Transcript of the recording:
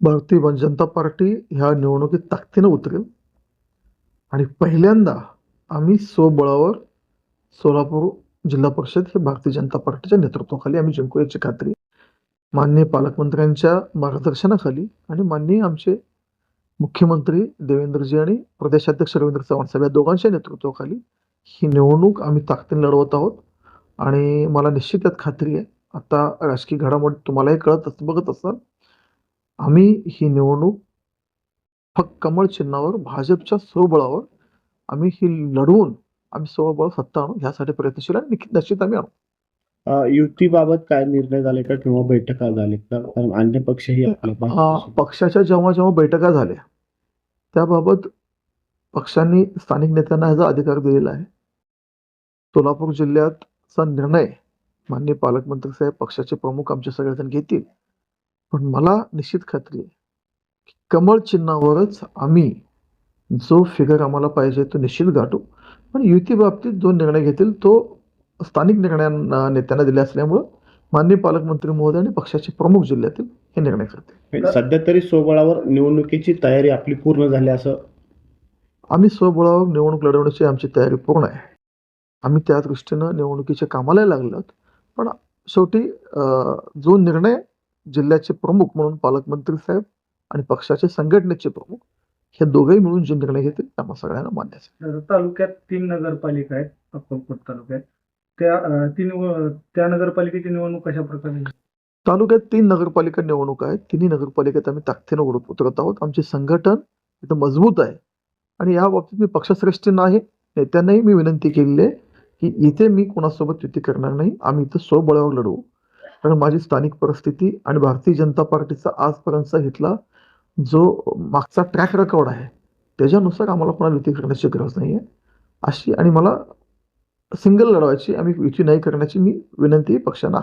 Bharatiya Janata party ह्या निवडणुकीत ताकदीनं उतरेल. आणि पहिल्यांदा आम्ही स्वबळावर सोलापूर जिल्हा परिषद हे भारतीय जनता पार्टीच्या नेतृत्वाखाली आम्ही जिंकू याची खात्री. माननीय पालकमंत्र्यांच्या मार्गदर्शनाखाली आणि माननीय आमचे मुख्यमंत्री देवेंद्रजी आणि प्रदेशाध्यक्ष रवींद्र चव्हाण साहेब या दोघांच्या नेतृत्वाखाली ही निवडणूक आम्ही ताकदीने लढवत आहोत. आणि मला निश्चित यात खात्री आहे. आता राजकीय घडामोडी तुम्हालाही कळत बघत असाल. आम्ही ही निवडणूक फक्त कमळ चिन्हावर भाजपच्या स्वबळावर आम्ही ही लढवून आम्ही स्वबळ सत्ता आणू ह्यासाठी प्रयत्नशील आणि निश्चित आम्ही आणू. युतीबाबत काय निर्णय झाले का किंवा बैठका झाल्या का? कारण अन्य पक्षही पक्षाच्या जेव्हा जेव्हा बैठका झाल्या त्याबाबत पक्षांनी स्थानिक नेत्यांना ह्याचा अधिकार दिलेला आहे. सोलापूर जिल्ह्याचा निर्णय माननीय पालकमंत्री साहेब पक्षाचे प्रमुख आमचे सगळेजण घेतील. पण मला निश्चित खात्री आहे की कमळ चिन्हावरच आम्ही जो फिगर आम्हाला पाहिजे तो निश्चित गाठू. पण युती बाबतीत जो निर्णय घेतील तो स्थानिक निर्णयांना नेत्यांना दिले असल्यामुळं माननीय पालकमंत्री महोदय आणि पक्षाचे प्रमुख जिल्ह्यातील हे निर्णय करतील. सध्या तरी सोबळावर निवडणुकीची तयारी आपली पूर्ण झाली असं? आम्ही स्वबळावर निवडणूक लढवण्याची आमची तयारी पूर्ण आहे. आम्ही त्या दृष्टीनं निवडणुकीच्या कामाला लागलो पण शेवटी जो निर्णय जिल्ह्याचे प्रमुख म्हणून पालकमंत्री साहेब आणि पक्षाचे संघटनेचे प्रमुख हे दोघेही मिळून जे निर्णय घेतील त्या सगळ्यांना मान्य तालुक्यात तीन नगरपालिका आहेत अक्कलकोट तालुक्यात. त्या तीन त्या नगरपालिकेची निवडणूक कशा प्रकारे? तालुक्यात तीन नगरपालिका निवडणूक आहेत. तिन्ही नगरपालिकेत आम्ही ताकदीनं उतरत आहोत. आमचे संघटन इथं मजबूत आहे. आणि या बाबतीत मी पक्षश्रेष्ठींना आहे नेत्यांनाही मी विनंती केलेली आहे की इथे मी कोणासोबत युती करणार नाही. आम्ही इथं स्वबळावर लढवू कारण माझी स्थानिक परिस्थिती आणि भारतीय जनता पार्टीचा आजपर्यंतचा घेतला जो मागचा ट्रॅक रेकॉर्ड आहे त्याच्यानुसार आम्हाला कोणाला युती करण्याची गरज नाही आहे अशी आणि मला सिंगल लढवायची आम्ही युती नाही करण्याची मी विनंती पक्षांना